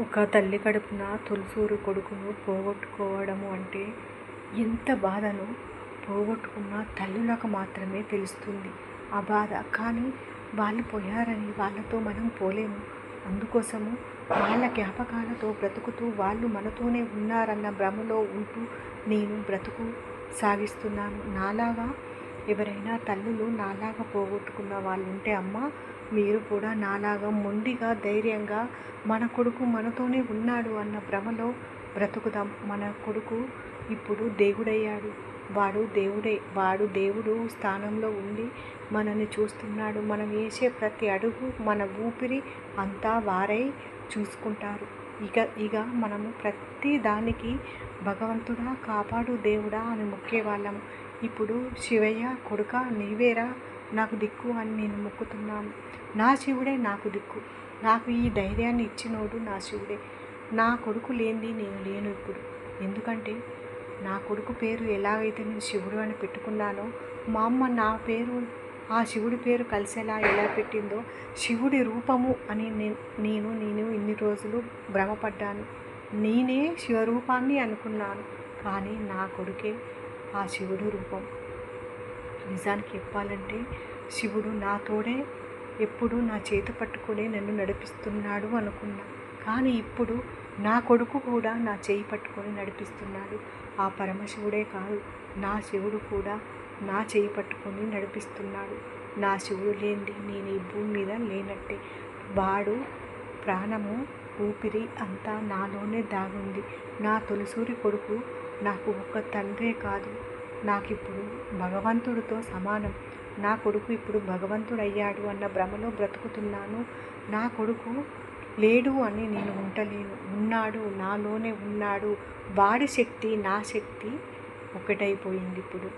ఒక తల్లి కడుపున తొలిసూరు కొడుకును పోగొట్టుకోవడము అంటే ఎంత బాధను పోగొట్టుకున్న తల్లులకు మాత్రమే తెలుస్తుంది. ఆ బాధ. కానీ వాళ్ళు పోయారని వాళ్ళతో మనం పోలేము. అందుకోసము వాళ్ళ జ్ఞాపకాలతో బ్రతుకుతూ వాళ్ళు మనతోనే ఉన్నారన్న భ్రమలో ఉంటూ నేను బ్రతుకు సాగిస్తున్నాను. నాలాగా ఎవరైనా తల్లులు నాలాగా పోగొట్టుకున్న వాళ్ళు ఉంటే అమ్మ మీరు కూడా నాలాగా మొండిగా ధైర్యంగా మన కొడుకు మనతోనే ఉన్నాడు అన్న భ్రమలో బ్రతుకుదాం. మన కొడుకు ఇప్పుడు దేవుడయ్యాడు. వాడు దేవుడే. వాడు దేవుడు స్థానంలో ఉండి మనల్ని చూస్తున్నాడు. మనం వేసే ప్రతి అడుగు మన ఊపిరి అంతా వారై చూసుకుంటారు. ఇక ఇక మనము ప్రతి దానికి భగవంతుడా కాపాడు దేవుడా అని మొక్కేవాళ్ళం. ఇప్పుడు శివయ్య కొడుక నీవేరా? నాకు దిక్కు అని నేను మొక్కుతున్నాను. నా శివుడే నాకు దిక్కు. నాకు ఈ ధైర్యాన్ని ఇచ్చినోడు నా శివుడే. నా కొడుకు లేనిది నేను లేను ఇప్పుడు. ఎందుకంటే నా కొడుకు పేరు ఎలాగైతే నేను శివుడు అని పెట్టుకున్నానో మా అమ్మ నా పేరు ఆ శివుడి పేరు కలిసేలా ఎలా పెట్టిందో శివుడి రూపము అని నేను నేను ఇన్ని రోజులు భ్రమపడ్డాను. నేనే శివరూపాన్ని అనుకున్నాను. కానీ నా కొడుకే ఆ శివుడు రూపం. నిజానికి చెప్పాలంటే శివుడు నాతోడే ఎప్పుడు నా చేతి పట్టుకునే నన్ను నడిపిస్తున్నాడు అనుకున్నా. కానీ ఇప్పుడు నా కొడుకు కూడా నా చేయి పట్టుకొని నడిపిస్తున్నాడు. ఆ పరమశివుడే కాదు నా శివుడు కూడా నా చేయి పట్టుకొని నడిపిస్తున్నాడు. నా శివుడు లేనిది నేను ఈ భూమి మీద లేనట్టే. వాడు ప్రాణము ఊపిరి అంతా నాలోనే దాగుంది. నా తొలిసూరి కొడుకు నాకు ఒక తండ్రే కాదు. నాకు ఇప్పుడు భగవంతుడితో సమానం. నా కొడుకు ఇప్పుడు భగవంతుడు అయ్యాడు అన్న భ్రమలో బ్రతుకుతున్నాను. నా కొడుకు లేడు అని నేను ఉండలేను. ఉన్నాడు నాలోనే ఉన్నాడు. వాడి శక్తి నా శక్తి ఒకటైపోయింది ఇప్పుడు.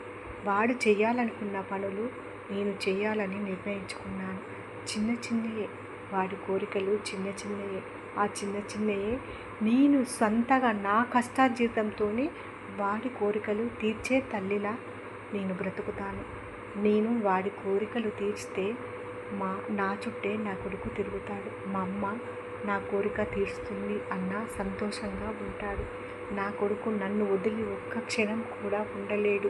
వాడు చేయాలనుకున్న పనులు నేను చేయాలని నిర్ణయించుకున్నాను. చిన్న చిన్నయే వాడి కోరికలు చిన్న చిన్నయే. ఆ చిన్న చిన్నయే నేను సొంతగా నా కష్టార్జితంతోనే వాడి కోరికలు తీర్చే తల్లిలా నేను బ్రతుకుతాను. నేను వాడి కోరికలు తీర్చితే మా నా చుట్టే నా కొడుకు తిరుగుతాడు. మా అమ్మ నా కోరిక తీరుస్తుంది అన్న సంతోషంగా ఉంటాడు. నా కొడుకు నన్ను వదిలి ఒక్క క్షణం కూడా ఉండలేడు.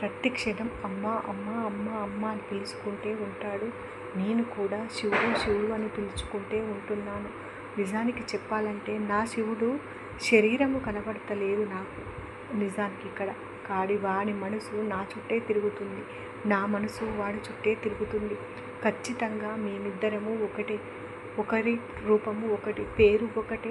ప్రతి క్షణం అమ్మ అమ్మ అమ్మ అమ్మ అని పిలుచుకుంటే ఉంటాడు. నేను కూడా శివుడు శివుడు అని పిలుచుకుంటే ఉంటున్నాను. నిజానికి చెప్పాలంటే నా శివుడు శరీరము కనబడతలేదు నాకు. నిజానికి ఇక్కడ కాడి వాడి మనసు నా చుట్టే తిరుగుతుంది. నా మనసు వాడి చుట్టే తిరుగుతుంది. ఖచ్చితంగా మేమిద్దరము ఒకటే ఒకరి రూపము ఒకటి పేరు ఒకటే